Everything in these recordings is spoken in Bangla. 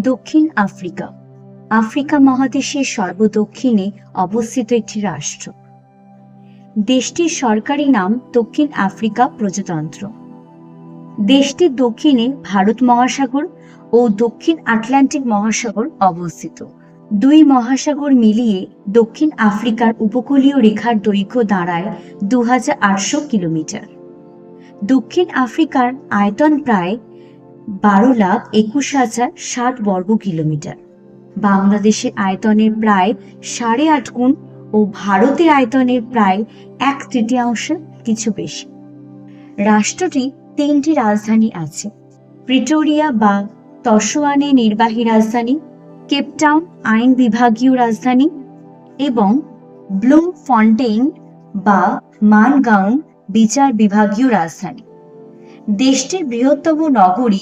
দক্ষিণ আফ্রিকা। আফ্রিকা মহাদেশের সর্বদক্ষিণে অবস্থিত একটি রাষ্ট্র। দেশটির সরকারি নাম দক্ষিণ আফ্রিকা প্রজাতন্ত্র। দেশটির দক্ষিণে ভারত মহাসাগর ও দক্ষিণ আটলান্টিক মহাসাগর অবস্থিত। দুই মহাসাগর মিলিয়ে দক্ষিণ আফ্রিকার উপকূলীয় রেখার দৈর্ঘ্য দাঁড়ায় দু হাজার আটশো কিলোমিটার। দক্ষিণ আফ্রিকার আয়তন প্রায় বারো লাখ একুশ হাজার ষাট বর্গ কিলোমিটার। বাংলাদেশের আয়তনের প্রায় সাড়ে আট গুণ ও ভারতের আয়তনের প্রায় এক তৃতীয়াংশ কিছু বেশি। রাষ্ট্রটি তিনটি রাজধানী আছে, প্রিটোরিয়া বা তসোয়ানে নির্বাহী রাজধানী কেপটাউন আইন বিভাগীয় রাজধানী এবং ব্লুম ফন্টেইন বা মানগাউন বিচার বিভাগীয় রাজধানী। দেশটির বৃহত্তম নগরী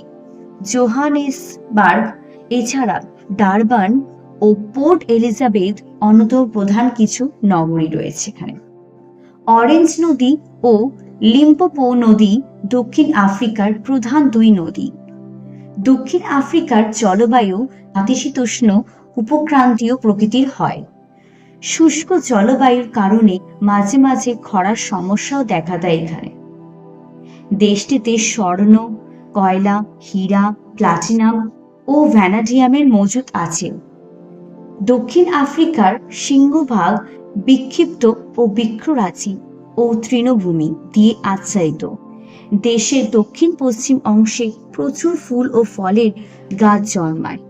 জোহানেসবার্গ, এছাড়া ডারবান ও পোর্ট এলিজাবেথ অন্যতম প্রধান কিছু নগরী রয়েছে এখানে। অরেঞ্জ নদী ও লিম্পোপো নদী দক্ষিণ আফ্রিকার প্রধান দুই নদী। দক্ষিণ আফ্রিকার জলবায়ু নাতিশীতোষ্ণ উপক্রান্তীয় প্রকৃতির হয়। শুষ্ক জলবায়ুর কারণে মাঝে মাঝে খরার সমস্যাও দেখা দেয় এখানে। দেশটিতে স্বর্ণ কয়লা, হীরা, প্লাটিনাম ও ভ্যানাডিয়ামের মজুদ আছে। দক্ষিণ আফ্রিকার সিংহভাগ বিক্ষিপ্ত ও বৃক্ষরাজি ও তৃণভূমি দিয়ে আচ্ছাদিত। দেশের দক্ষিণ পশ্চিম অংশে প্রচুর ফুল ও ফলের গাছ জন্মায়।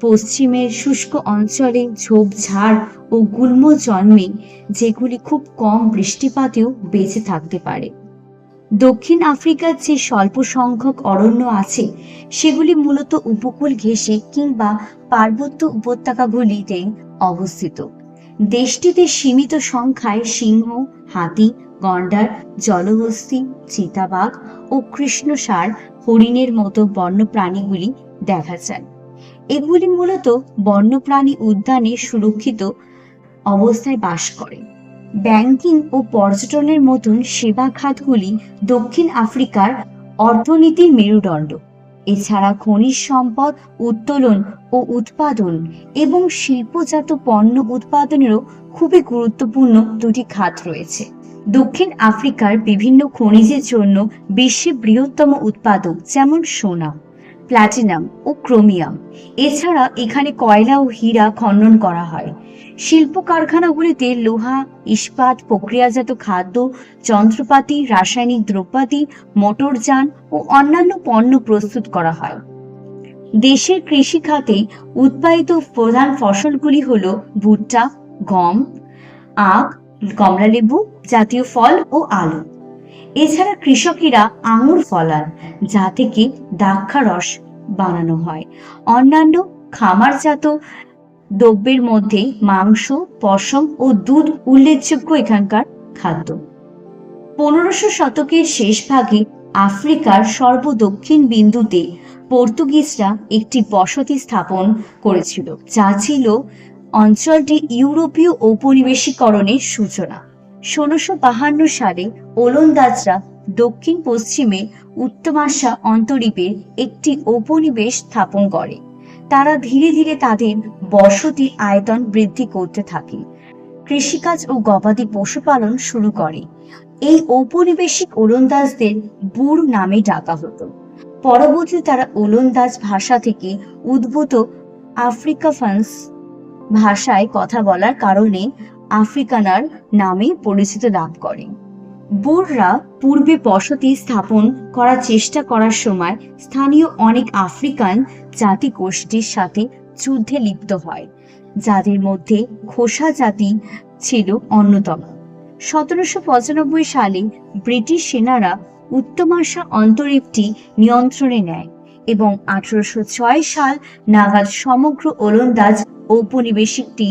পশ্চিমের শুষ্ক অঞ্চলে ঝোপঝাড় ও গুল্ম জন্মে যেগুলি খুব কম বৃষ্টিপাতেও বেঁচে থাকতে পারে। দক্ষিণ আফ্রিকার যে স্বল্প সংখ্যক অরণ্য আছে, সেগুলি মূলত উপকূল ঘেঁষে কিংবা পার্বত্য উপত্যকাগুলিতে অবস্থিত। দেশটিতে সীমিত সংখ্যায় সিংহ, হাতি, গন্ডার, জলহস্তি, চিতাবাঘ ও কৃষ্ণসার হরিণের মতো বন্যপ্রাণীগুলি দেখা যায়। এগুলি মূলত বন্যপ্রাণী উদ্যানে সুরক্ষিত অবস্থায় বাস করে। ব্যাংকিং ও পর্যটনের মতন সেবা খাতগুলি দক্ষিণ আফ্রিকার অর্থনীতির মেরুদণ্ড। এছাড়া খনিজ সম্পদ উত্তোলন ও উৎপাদন এবং শিল্পজাত পণ্য উৎপাদনেরও খুবই গুরুত্বপূর্ণ দুটি খাত রয়েছে। দক্ষিণ আফ্রিকার বিভিন্ন খনিজের জন্য বিশ্বের বৃহত্তম উৎপাদক যেমন সোনা। প্লাটিনাম ও ক্রোমিয়াম। এছাড়া এখানে কয়লা ও হীরা খনন করা হয়। শিল্প কারখানাগুলিতে লোহা, ইস্পাত, প্রক্রিয়াজাত খাদ্য, যন্ত্রপাতি, রাসায়নিক দ্রব্যাদি মোটরযান ও অন্যান্য পণ্য প্রস্তুত করা হয়। দেশের কৃষি খাতে উৎপাদিত প্রধান ফসলগুলি হল ভুট্টা, গম, আখ, কমলালেবু জাতীয় ফল ও আলু। এছাড়া কৃষকেরা আঙুর ফলান যা থেকে দাক্ষা রস বানানো হয়। অন্যান্য খামারজাত দ্রব্যের মধ্যে মাংস, পশম ও দুধ উল্লেখযোগ্য এখানকার খাদ্য। পনেরোশো শতকের শেষ ভাগে আফ্রিকার সর্বদক্ষিণ বিন্দুতে পর্তুগিজরা একটি বসতি স্থাপন করেছিল, যা ছিল অঞ্চলটি ইউরোপীয় ঔপনিবেশিকরণের সূচনা। ষোলোশো বাহান্ন সালে ওলন্দাজরা দক্ষিণ পশ্চিমে উত্তমাশা অন্তরীপের একটি উপনিবেশ স্থাপন করে। তারা ধীরে ধীরে তাদের বসতি আয়তন বৃদ্ধি করতে থাকে। কৃষিকাজ ও গবাদি পশুপালন শুরু করে। এই ঔপনিবেশিক ওলন্দাজদের বুর নামে ডাকা হতো। পরবর্তীতে তারা ওলন্দাজ ভাষা থেকে উদ্ভূত আফ্রিকাফান্স ভাষায় কথা বলার কারণে আফ্রিকানার নামে পরিচিত লাভ করে। বুররা পূর্বে বসতি স্থাপন করার চেষ্টা করার সময় স্থানীয় অনেক আফ্রিকান জাতি গোষ্ঠীর সাথে যুদ্ধে লিপ্ত হয়, যাদের মধ্যে খোসা জাতি ছিল অন্যতম। সতেরোশো পঁচানব্বই সালে ব্রিটিশ সেনারা উত্তমাশা অন্তরীপটি নিয়ন্ত্রণে নেয় এবং আঠারোশো ছয় সাল নাগাদ সমগ্র ওলন্দাজ ঔপনিবেশিকটি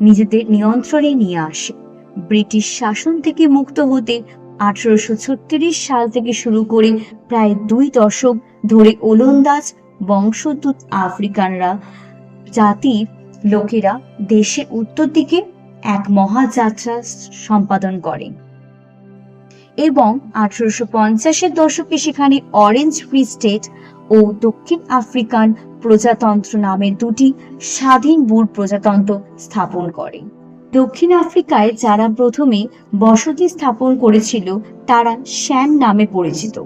নিজেদের নিয়ন্ত্রণে নিয়ে আসে। ব্রিটিশ শাসন থেকে মুক্ত হতে আঠারোশো ছত্রিশ সাল থেকে শুরু করে প্রায় দুই দশক ধরে ওলন্দাজ বংশোদ্ভূত আফ্রিকানরা জাতির লোকেরা দেশের উত্তর দিকে এক মহাযাত্রা সম্পাদন করে। এবং আঠারোশো পঞ্চাশের দশকে সেখানে অরেঞ্জ ফ্রি স্টেট ও দক্ষিণ আফ্রিকান প্রজাতন্ত্র নামে দুটি স্বাধীন বুর প্রজাতন্ত্র স্থাপন করে। দক্ষিণ আফ্রিকায় যারা প্রথমে বসতি স্থাপন করেছিল, তারা শ্যাম নামে পরিচিত।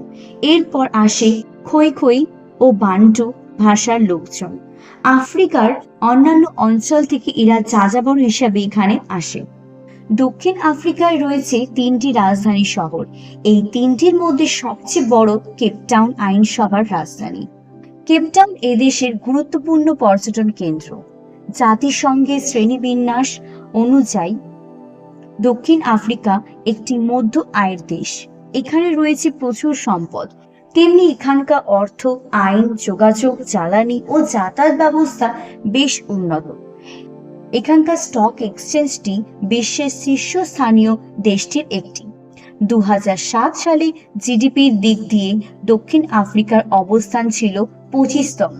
এরপর আসে খই খই ও বান্টু ভাষার লোকজন। আফ্রিকার অন্যান্য অঞ্চল থেকে এরা যাযাবর হিসাবে এখানে আসে। দক্ষিণ আফ্রিকায় রয়েছে তিনটি রাজধানী শহর। এই তিনটির মধ্যে সবচেয়ে বড় কেপটাউন আইনসভার রাজধানী। কেপটাউন এদেশের গুরুত্বপূর্ণ পর্যটন কেন্দ্র। জাতিসংঘের শ্রেণীবিন্যাস অনুযায়ী দক্ষিণ আফ্রিকা একটি মধ্য আয়ের দেশ। এখানে রয়েছে প্রচুর সম্পদ। তেমনি এখানকার অর্থ, আইন, যোগাযোগ, জ্বালানি ও যাতায়াত ব্যবস্থা বেশ উন্নত। এখানকার স্টক এক্সচেঞ্জটি বিশ্বের শীর্ষস্থানীয় দেশটির একটি। দু সালে জিডিপির দিক দিয়ে দক্ষিণ আফ্রিকার অবস্থান ছিল পঁচিশতম।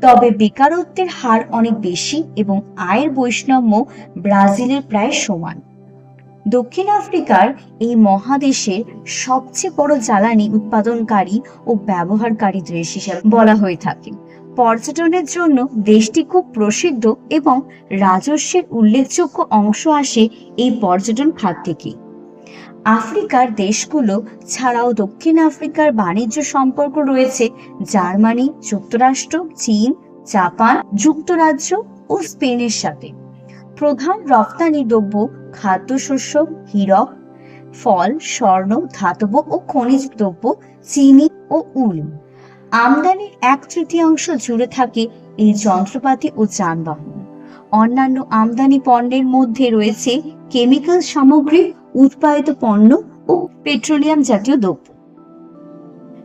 তবে বেকারত্বের হার অনেক বেশি এবং আয়ের বৈষম্য ব্রাজিলের প্রায় সমান। দক্ষিণ আফ্রিকার এই মহাদেশের সবচেয়ে বড় জ্বালানি উৎপাদনকারী ও ব্যবহারকারী দেশ হিসেবে বলা হয়ে থাকে। পর্যটনের জন্য দেশটি খুব প্রসিদ্ধ এবং রাজস্বের উল্লেখযোগ্য অংশ আসে এই পর্যটন খাত থেকে। আফ্রিকার দেশগুলো ছাড়াও দক্ষিণ আফ্রিকার বাণিজ্য সম্পর্ক রয়েছে, জার্মানি, যুক্তরাষ্ট্র, চীন, জাপান, যুক্তরাজ্য ও স্পেনের সাথে। প্রধান রপ্তানি দ্রব্য খাদ্যশস্য, হীরক, ফল, স্বর্ণ, ধাতব ও খনিজ দ্রব্য, চিনি ও উল। আমদানির এক তৃতীয়াংশ জুড়ে থাকে এই যন্ত্রপাতি ও যানবাহন। অন্যান্য আমদানি পণ্যের মধ্যে রয়েছে কেমিক্যাল সামগ্রী, উৎপাদিত পণ্য ও পেট্রোলিয়াম জাতীয় দ্রব্য।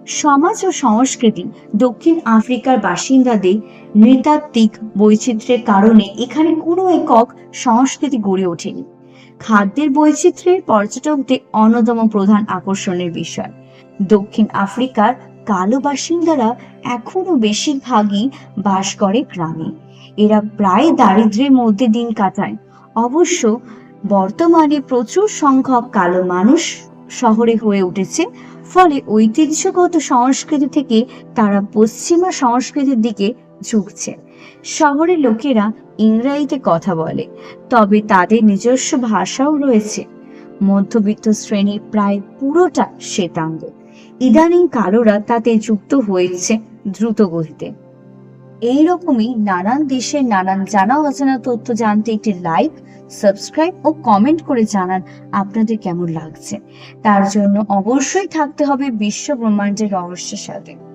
সমাজ ও সংস্কৃতি দক্ষিণ আফ্রিকার বাসিন্দাদের নৃতাত্ত্বিক বৈচিত্র্যের কারণে এখানে কোনো একক সংস্কৃতি গড়ে ওঠেনি। খাদ্যের বৈচিত্র্যের পর্যটকদের অন্যতম প্রধান আকর্ষণের বিষয়। দক্ষিণ আফ্রিকার কালো বাসিন্দারা এখনও বেশিরভাগই বাস করে গ্রামে। এরা প্রায় দারিদ্র্যের মধ্যে দিন কাটায়। অবশ্য বর্তমানে প্রচুর সংখ্যক কালো মানুষ শহরে হয়ে উঠেছে, ফলে ঐতিহ্যগত সংস্কৃতি থেকে তারা পশ্চিমা সংস্কৃতির দিকে ঝুঁকছে। শহরের লোকেরা ইংরেজিতে কথা বলে, তবে তাদের নিজস্ব ভাষাও রয়েছে। মধ্যবিত্ত শ্রেণির প্রায় পুরোটা শ্বেতাঙ্গ। ইদানিং কালোরা তাতে যুক্ত হয়েছে দ্রুত গতিতে। এইরকমই নানান দেশের নানান জানা অজানা তথ্য জানতে একটি লাইক, সাবস্ক্রাইব ও কমেন্ট করে জানান আপনাদের কেমন লাগছে। তার জন্য অবশ্যই থাকতে হবে বিশ্ব ব্রহ্মাণ্ডের রহস্যের সাথে।